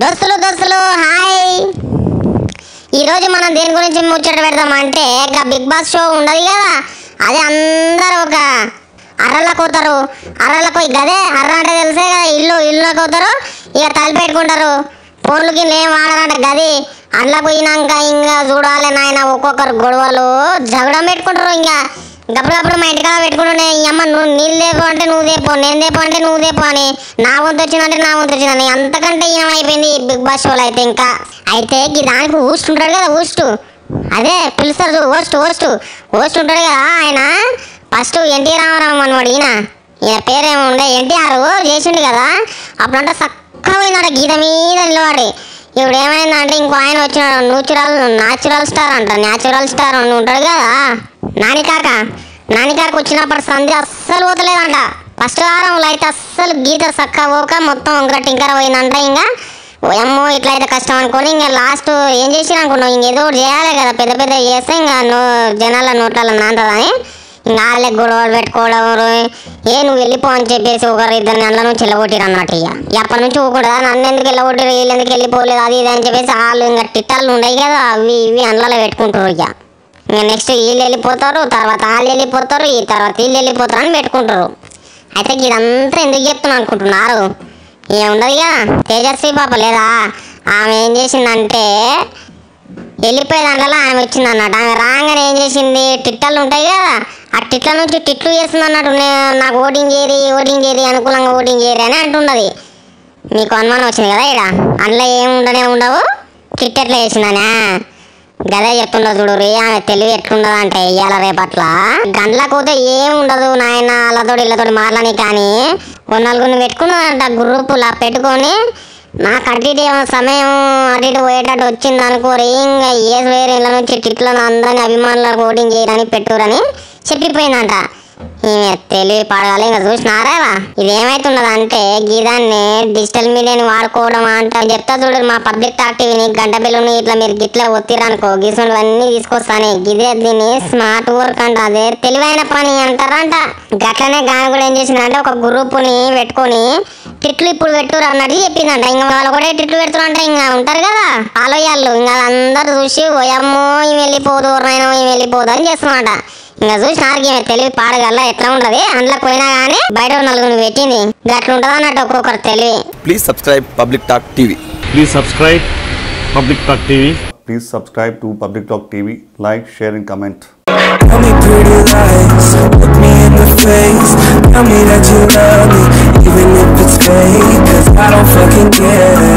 దోస్తులు దోస్తులు హాయ్. ఈరోజు మనం దేని గురించి ముచ్చట పెడదామంటే ఇక బిగ్ బాస్ షో ఉండదు కదా. అదే అందరూ ఒక అర్రలకు పోతారు అర్రలకు పోయి గదే అర్ర అంటే తెలిసే కదా ఇల్లు ఇల్లులకు పోతారు ఇక తలపెట్టుకుంటారు ఫోన్లకి ఏం వాడాలంటే గది. అందులో పోయినాక ఇంకా చూడాలి నాయన ఒక్కొక్కరు గొడవలు జగడం పెట్టుకుంటారు ఇంకా. గప్పుడప్పుడు మా ఇంటికాడ పెట్టుకుంటుండే ఈ అమ్మ నువ్వు నీళ్ళు దేపో అంటే నువ్వు దేపో నేను దేపో అంటే నువ్వు దేపో అని. నా వంతు వచ్చిందంటే నా వంతు వచ్చిందని అంతకంటే ఈయన అయిపోయింది బిగ్ బాస్ షోలో అయితే ఇంకా. అయితే ఈ దానికి ఊస్ట్ ఉంటాడు కదా ఊస్ట్. అదే పిలుస్తారు ఓస్ట్ ఓస్ట్ ఓస్ట్ ఉంటాడు కదా ఆయన. ఫస్ట్ ఎన్టీ రామారావు అనవాడు ఈయన. ఈయన పేరేమో ఉండే. ఎన్టీఆర్ చేసిండు కదా. అప్పుడంటే చక్కగా పోయినాడు గీత మీద నిలబడి. ఇప్పుడు ఏమైందంటే ఇంకో ఆయన వచ్చినాడు. న్యూచురల్ న్యాచురల్ స్టార్ అంట. న్యాచురల్ స్టార్ అని ఉంటాడు కదా. నానికాక నానికాకు వచ్చినప్పుడు సంధి అస్సలు పోతలేదంట. ఫస్ట్ వారంలో అయితే అస్సలు గీత సక్క పోక మొత్తం ఇంకా టింకర పోయిందంట ఇంకా. ఏమో ఇట్లా అయితే కష్టం అనుకొని ఇంకా లాస్ట్ ఏం చేసి అనుకున్నావు ఇంక ఏదో ఒకటి చేయాలి కదా. పెద్ద పెద్ద చేస్తే ఇంకా నో జనాల నోట్లలో నాంటదని నాలుగు గొడవలు పెట్టుకోవడం ఏ నువ్వు వెళ్ళిపో అని చెప్పేసి ఒకరు ఇద్దరు నెలల నుంచి వెళ్ళగొట్టిరు అన్నట్టు ఇక ఎప్పటి నుంచి ఊకుండా నన్ను ఎందుకు వెళ్ళగొట్టిరు వీళ్ళు ఎందుకు వెళ్ళిపోలేదు? అది ఇది అని చెప్పేసి వాళ్ళు ఇంకా టిట్టాలు ఉన్నాయి కదా అవి ఇవి అందులో పెట్టుకుంటారు ఇక ఇంకా నెక్స్ట్ వీళ్ళు వెళ్ళిపోతారు తర్వాత వాళ్ళు వెళ్ళిపోతారు ఈ తర్వాత వీళ్ళు వెళ్ళిపోతారు అని పెట్టుకుంటారు అయితే ఇదంతా ఎందుకు చెప్తున్నాను అనుకుంటున్నారు? ఏముండదు ఇక తేజస్వి పాప లేదా? ఆమె ఏం చేసిందంటే వెళ్ళిపోయే దాంట్లో ఆమె వచ్చింది అన్నట్టు ఆమె రాగానే ఏం చేసింది? టిట్టలు ఉంటాయి కదా ఆ టిట్ల నుంచి టిట్లు చేస్తుంది అన్నట్టు నాకు ఓటింగ్ చేయరి ఓటింగ్ చేయరి అనుకూలంగా ఓటింగ్ చేయరి అని అంటున్నది మీకు అనుమానం వచ్చింది కదా ఇక్కడ అందులో ఏముండనే ఉండనే ఉండవు. టిట్ ఎట్లా చేసిందనే. గదే చెప్తుండదు చూడు రే ఆమె తెలివి ఎట్లుండదు అంటే ఇవాళ రేపట్ల. గంటలకు పోతే ఏం ఉండదు నాయన వాళ్ళతోటి వీళ్ళతోటి మాట్లాడి కానీ. కొన్ని నలుగురిని పెట్టుకున్నదంట గ్రూపులా పెట్టుకొని. నాకు అటు ఏమో సమయం అటు ఇటు పోయేటట్టు వచ్చింది అనుకోరు ఇంకా ఏ వేరే ఇళ్ళ నుంచి టిట్లను అందరినీ అభిమానులకు ఓటింగ్ చేయడానికి పెట్టురని చెప్పిపోయిందంట. ఈమె తెలివి పడగాలి ఇంకా చూసినారా ఇది అంటే గీదాన్ని డిజిటల్ మీడియాని వాడుకోవడం అంట చెప్తా చూడు మా పబ్లిక్ టాక్ టీవీని గంట బిల్లుని ఇట్లా మీరు గిట్లా ఒత్తిరనుకో గీసుకున్నవన్నీ తీసుకొస్తాను. గిదే దీన్ని స్మార్ట్ వర్క్ అంట. అదే తెలివైన పని అంటారంట. గట్లనే గాని కూడా ఏం చేసిందంటే ఒక గ్రూపుని పెట్టుకొని టిట్లు ఇప్పుడు పెట్టురు అన్నట్టు చెప్పిందంట. ఇంకా వాళ్ళు కూడా టిట్లు పెడుతురంట ఇంకా ఉంటారు కదా. ఆలోయాలు ఇంకా అందరు చూసి ఓయమ్మో ఇవి వెళ్ళిపోదు ఎవరైనా ఈ వెళ్ళిపోదు అని చేస్తున్నమాట ఇంకా చూసిన ఆర్గ్యం తెలివి పాడగల ఎట్లా ఉండదు అందులో పోయినా కానీ బయట నలుగురు పెట్టింది. అట్లా ఉంటది అన్నట్టు ఒక్కొక్కరు తెలివి. Please subscribe public talk TV please subscribe public talk TV please subscribe to public talk TV like share and comment Tell me that you love me, even if it's fake. Cause I don't fucking care.